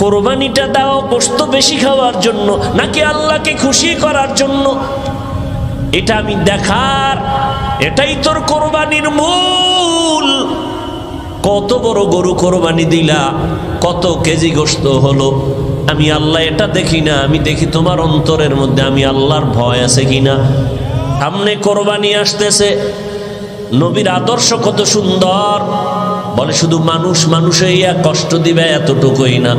কোরবানিটা দাও গোস্ত বেশি খাওয়ার জন্য, নাকি আল্লাহকে খুশি করার জন্য? এটা আমি দেখার, এটাই তোর কোরবানির মূল। কত বড় গরু কোরবানি দিলা, কত কেজি গোস্ত হলো? আমি আল্লাহ এটা দেখি না, আমি দেখি তোমার অন্তরের মধ্যে আমি আল্লাহর ভয় আছে কিনা? সামনে কোরবানি আসতেছে, নবীর আদর্শ কত সুন্দর। বলে শুধু মানুষ মানুষে ইয়া কষ্ট দিবে এতটুকুই না।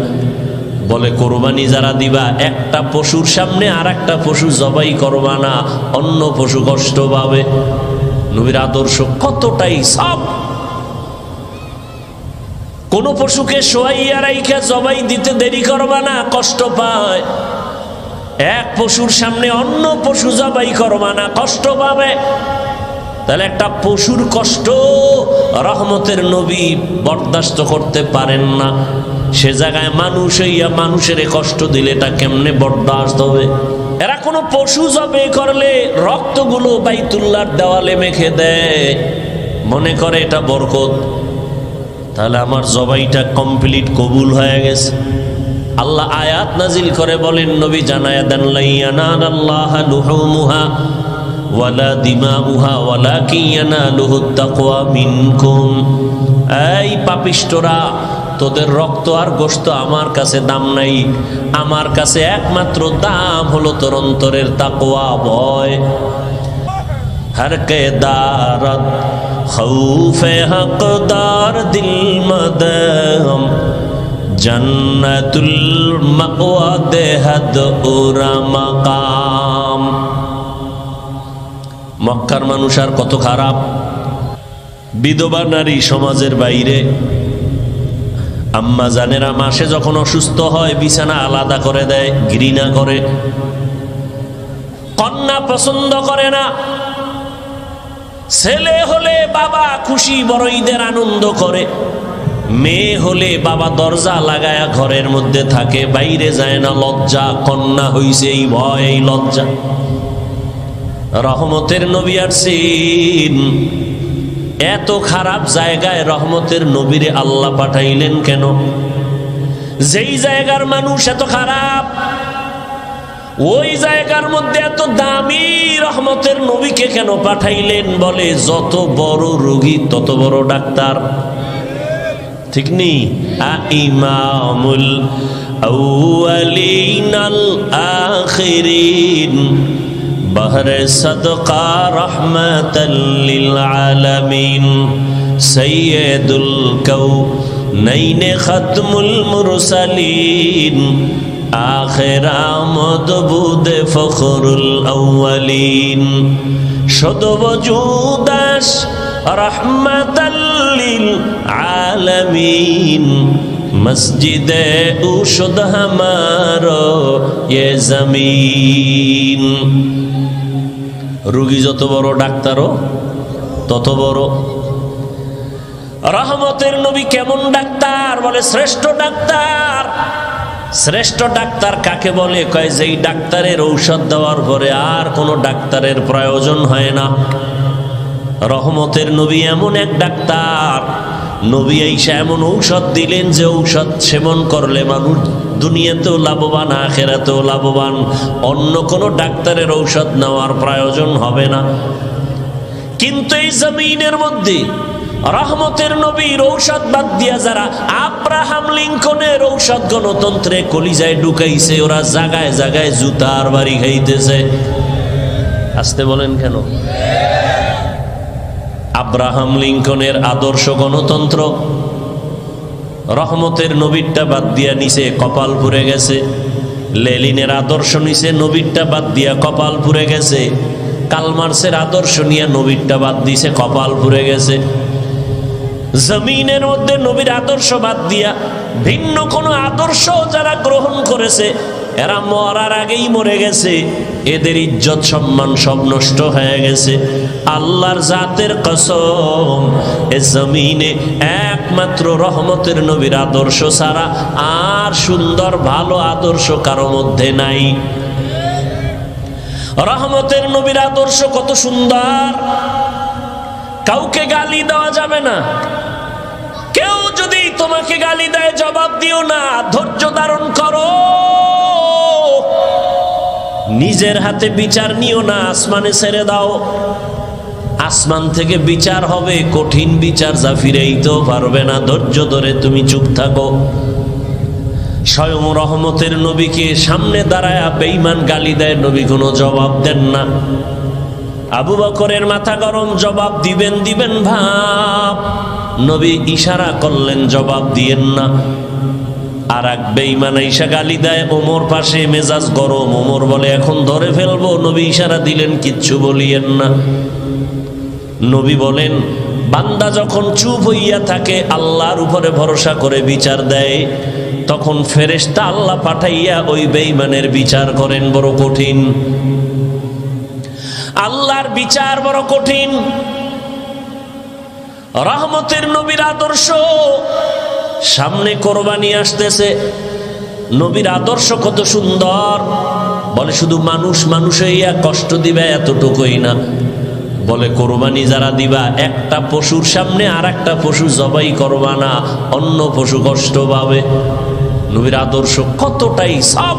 বলে, কোরবানি যারা দিবা, একটা পশুর সামনে আর একটা পশু জবাই করবা না, অন্য পশু কষ্ট পাবে। নবীর আদর্শ কতটাই সব কোন পশুকে শোয়াইয়া রাইখা জবাই দিতে দেরি করবা না, কষ্ট পায়। এক পশুর সামনে অন্য পশু জবাই করবা না, কষ্ট পাবে। তাহলে একটা পশুর কষ্ট রহমতের নবী বরদাস্ত করতে পারেন না। সে জায়গায় মানুষ হইয়া মানুষের কষ্ট দিলে এটা কেমনে বরদাস্ত হবে? এরা কোনো পশু জবে করলে রক্তগুলো বাইতুল্লার দেওয়ালে মেখে দেয়। মনে করে এটা বরকত। তাহলে আমার জবাইটা কমপ্লিট কবুল হয়ে গেছে। আল্লাহ আয়াত নাজিল করে বলেন, নবী জানায়া দেন লাইয়ানান আল্লাহ লুহুমুহা ওয়ালা দিমাউহা ওয়ালা কিয়ানালুহু তাকওয়া মিনকুম। এই পাপিষ্টরা তোদের রক্ত আর গোস্ত আমার কাছে দাম নাই। আমার কাছে একমাত্র দাম হলো তোর অন্তরের তাকোয়া ভয়। ہر دارت خوف حق دار دل مدہم جنت المقوى دہد মক্কার মানুষ আর কত খারাপ। বিধবা নারী সমাজের বাইরে। আম্মা জানেরা মাসে যখন অসুস্থ হয়, বিছানা আলাদা করে দেয়, ঘৃণা করে। কন্যা পছন্দ করে না। ছেলে হলে বাবা খুশি বড় ঈদের আনন্দ করে। মেয়ে হলে বাবা দরজা লাগায়া ঘরের মধ্যে থাকে, বাইরে যায় না, লজ্জা। কন্যা হইছে এই ভয়, এই লজ্জা। রহমতের নবী আসছেন এত খারাপ জায়গায় রহমতের নবীরে আল্লাহ পাঠাইলেন কেন? যেই জায়গার মানুষ এত খারাপ, ওই জায়গার মধ্যে এত দামি রহমতের নবীকে কেন পাঠাইলেন বলে, যত বড় রোগী তত বড় ডাক্তার। ঠিক নেই ইমামুল আউয়ালিনাল আখিরিন। বহরে সদকা রহমতাল্লিল আলামিন, সৈয়দুল কৌ নৈনে খতমুল মুরসালিন, আখের আমদ বুদে ফখরুল আউয়ালিন। সদ বজুদাস রহমতাল্লিল আলামিন, মসজিদে উষদ হামারো জমিন। রুগী যত বড় ডাক্তারও, তত বড়। রহমতের নবী কেমন ডাক্তার? বলে, শ্রেষ্ঠ ডাক্তার। শ্রেষ্ঠ ডাক্তার কাকে বলে? কয়, যেই ডাক্তারের ঔষধ দেওয়ার পরে আর কোনো ডাক্তারের প্রয়োজন হয় না। রহমতের নবী এমন এক ডাক্তার। নবী আইসা এমন ঔষধ দিলেন যে ঔষধ সেবন করলে মানুষ দুনিয়াতেও লাভবান, আখেরাতেও লাভবান। অন্য কোনো ডাক্তারের ঔষধ নেওয়ার প্রয়োজন হবে না। কিন্তু এই জমিনের মধ্যে রহমতের নবীর ঔষধ বাদ দিয়া যারা আব্রাহাম লিঙ্কনের ঔষধ গণতন্ত্রে কলিজায় ঢুকাইছে, ওরা জাগায় জাগায় জুতার বাড়ি খাইতেছে। আসতে বলেন কেন? আব্রাহাম লিঙ্কনের আদর্শ গণতন্ত্র। রহমতের নবীরটা বাদ দিয়া নিছে কপাল পুড়ে গেছে। লেলিনের আদর্শ নিছে নবীরটা বাদ দিয়া কপাল পুড়ে গেছে। কালমার্সের আদর্শ নিয়ে নবীরটা বাদ দিছে, কপাল পুড়ে গেছে। জমিনের মধ্যে নবীর আদর্শ বাদ দিয়া ভিন্ন কোনো আদর্শ যারা গ্রহণ করেছে এরা মরার আগেই মরে গেছে। এদের ইজ্জত সম্মান সব নষ্ট হয়ে গেছে। আল্লাহর জাতের কসম, এ জমিনে একমাত্র রহমতের নবীর আদর্শ ছাড়া আর সুন্দর ভালো আদর্শ কারও মধ্যে নাই। রহমতের নবীর আদর্শ কত সুন্দর। কাউকে গালি দেওয়া যাবে না। কেউ যদি তোমাকে গালি দেয়, জবাব দিও না। ধৈর্য ধারণ নিজের হাতে বিচার নিও না, আসমানে ছেড়ে দাও। আসমান থেকে বিচার হবে, কঠিন বিচার যা ফিরেইতেও পারবে না, ধৈর্য ধরে তুমি চুপ থাকো। স্বয়ং রহমতের নবীকে সামনে দাঁড়ায় বেঈমান গালি দেয়, নবী কোনো জবাব দেন না। আবু বকরের মাথা গরম, জবাব দিবেন দিবেন ভাব। নবী ইশারা করলেন, জবাব দিয়েন না। আর এক বেঈমান ঈশা গালি দেয়, ওমর পাশে মেজাজ গরম, ওমর বলে, এখন ধরে ফেলব। নবী ইশারা দিলেন, কিচ্ছু বলিয়েন না। নবী বলেন, বান্দা যখন চুপ হইয়া থাকে, আল্লাহর উপরে ভরসা করে বিচার দেয়, তখন ফেরেশতা আল্লাহ পাঠাইয়া ওই বেঈমানের বিচার করেন, বড় কঠিন। আল্লাহর বিচার বড় কঠিন। রহমতের নবীর আদর্শ সামনে কোরবানি আসতেছে। নবীর আদর্শ কত সুন্দর। বলে শুধু মানুষ মানুষ হইয়া কষ্ট দিবে এতটুকুই না। বলে কোরবানি যারা দিবা, একটা পশুর সামনে আর একটা পশু জবাই করবা না, অন্য পশু কষ্ট পাবে। নবীর আদর্শ কতটাই সব।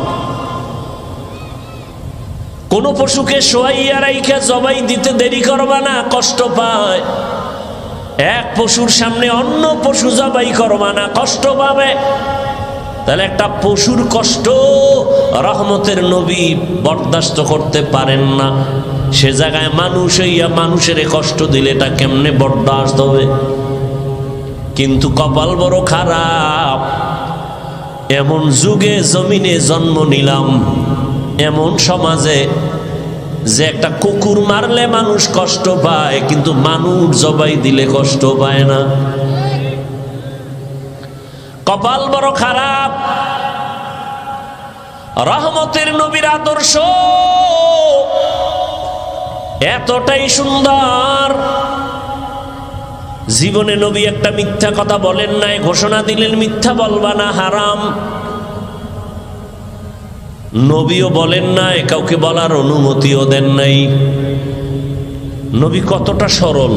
কোন পশুকে শোয়াইয়া রাইখা জবাই দিতে দেরি করবা না, কষ্ট পায়। এক পশুর সামনে অন্য পশু জবাই করবা না কষ্ট পাবে। তাহলে একটা পশুর কষ্ট রহমতের নবী বরদাস্ত করতে পারেন না। সে জায়গায় মানুষ হইয়া মানুষের কষ্ট দিলে এটা কেমনে বরদাস্ত হবে? কিন্তু কপাল বড় খারাপ। এমন যুগে জমিনে জন্ম নিলাম, এমন সমাজে যে একটা কুকুর মারলে মানুষ কষ্ট পায়, কিন্তু মানুষ জবাই দিলে কষ্ট পায় না। কপাল বড় খারাপ। রহমতের নবীর আদর্শ এতটাই সুন্দর। জীবনে নবী একটা মিথ্যা কথা বলেন নাই, ঘোষণা দিলেন, মিথ্যা বলবা না, হারাম। নবীও বলেন নাই, কাউকে বলার অনুমতিও দেন নাই। নবী কতটা সরল।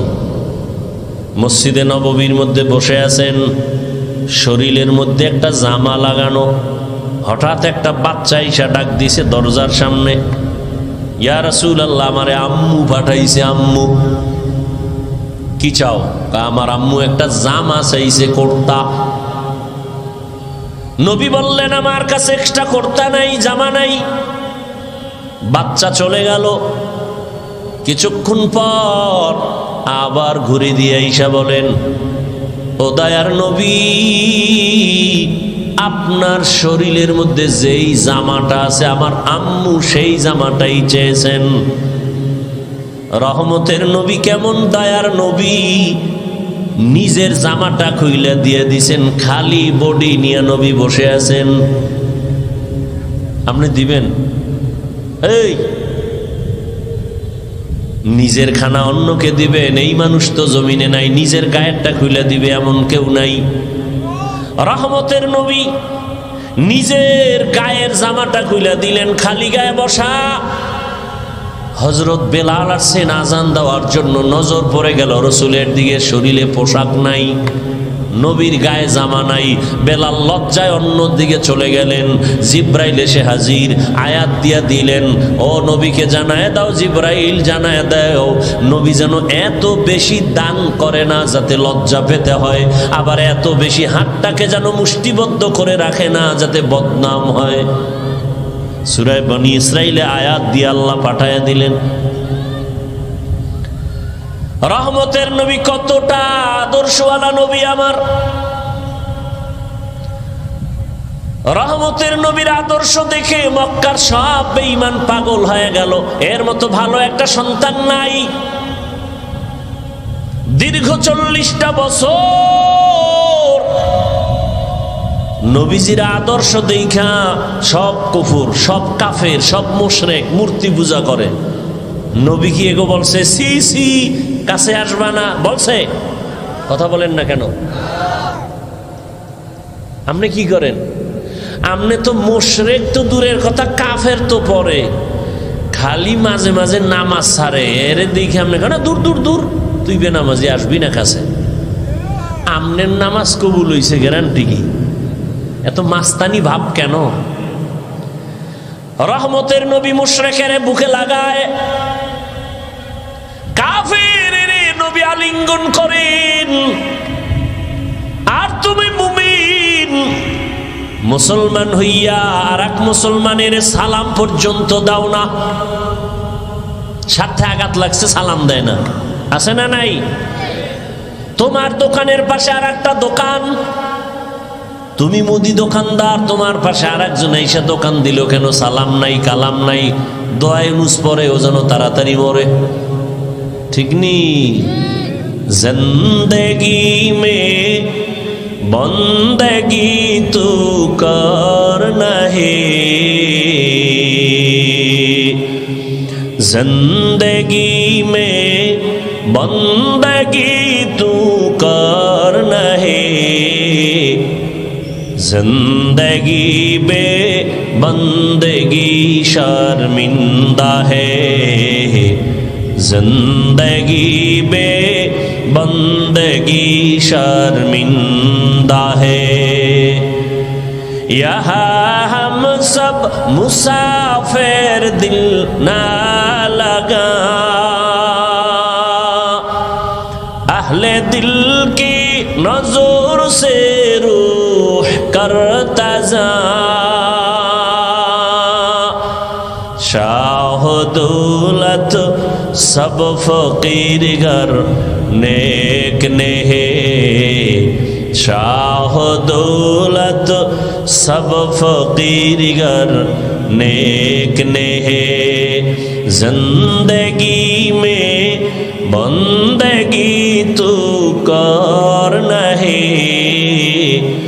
মসজিদে নববীর মধ্যে বসে আছেন, শরীরের মধ্যে একটা জামা লাগানো, হঠাৎ একটা বাচ্চা ইসা ডাক দিছে দরজার সামনে, ইয়া রাসুল আল্লাহ আমারে আম্মু পাঠাইছে, আম্মু। কি চাও? আমার আম্মু একটা জামা চাইছে, কর্তা। নবী বললেন, আমার কাছে এক্সট্রা কর্তা নাই, জামা নাই। বাচ্চা চলে গেল। কিছুক্ষণ পর আবার ঘুরে দিয়ে ঈশা বলেন, ও দয়ার নবী, আপনার শরীরের মধ্যে যেই জামাটা আছে, আমার আম্মু সেই জামাটাই চেয়েছেন। রহমতের নবী কেমন দয়ার নবী নিজের জামাটা খুইলে দিয়ে দিছেন, খালি বডি নিয়ে নবী বসে আছেন। আপনি দিবেন? এই! নিজের খানা অন্যকে দিবেন, এই মানুষ তো জমিনে নাই, নিজের গায়েরটা খুলে দিবে এমন কেউ নাই। রহমতের নবী নিজের গায়ের জামাটা খুলে দিলেন, খালি গায়ে বসা। হজরত বেলাল আসছেন আজান দেওয়ার জন্য নজর পড়ে গেল। রসুলের দিকে শরীরে পোশাক নাই, নবীর গায়ে জামা নাই। বেলাল লজ্জায় অন্য দিকে চলে গেলেন। জিব্রাইল এসে হাজির, আয়াত দিয়া দিলেন, ও নবীকে জানায় দাও, জিব্রাইল জানায় দাও, নবী যেন এত বেশি দান করে না যাতে লজ্জা পেতে হয়, আবার এত বেশি হাতটাকে যেন মুষ্টিবদ্ধ করে রাখে না যাতে বদনাম হয়। সুরায় বনি ইসরাইলে আয়াত দিয়ে আল্লাহ পাঠাইয়া দিলেন। রহমতের নবী কতটা আদর্শওয়ালা নবী আমার। রহমতের নবীর আদর্শ দেখে মক্কার সব বেঈমান পাগল হয়ে গেল। এর মতো ভালো একটা সন্তান নাই। দীর্ঘ চল্লিশটা বছর নবীজির আদর্শ দেখা সব কুফুর, সব কাফের, সব মুশরেক মূর্তি পূজা করে। নবী কি এগো বলছে, সি সি, কাছে আসবা না? বলছে। কথা বলেন না কেন? আপনি কি করেন? আপনি তো মোশরেক তো দূরের কথা, কাফের তো পরে। খালি মাঝে মাঝে নামাজ ছাড়ে এর দেখে আপনি কেন? দূর দূর দূর। তুই বে নামাজি আসবি না কাছে? আমনের নামাজ কবুল হইছে গ্যারান্টি কি? এত মাস্তানি ভাব কেন? রহমতের নবী মুশরেকের বুকে লাগায়। নবী আলিঙ্গন করেন। আর তুমি মুমিন। মুসলমান হইয়া আর এক মুসলমানের সালাম পর্যন্ত দাও না। সাথে আঘাত লাগছে, সালাম দেয় না। আছে না নাই? তোমার দোকানের পাশে আর একটা দোকান। তুমি মোদি দোকানদার, তোমার পাশে আর একজন এসে দোকান দিল কেন? সালাম নাই, কালাম নাই। দয়ানুস পরে, ও যেন তাড়াতাড়ি মরে। ঠিক নি? জিন্দগি মে, বন্দগি তু কর নহে। জিন্দগি মে, বন্দগি তু কর নহে। जिंदगी बे बंदगी शर्मिंदा है जिंदगी बे बंदगी शर्मिंदा है यहाँ हम सब मुसाफिर दिल ना लगा अहले दिल की नजर से रूह करता जा शाह दौलत सब फकीर घर नेक ने है शाह दौलत सब फकीर घर नेक ने है जिंदगी में बंदगी तू कर नहीं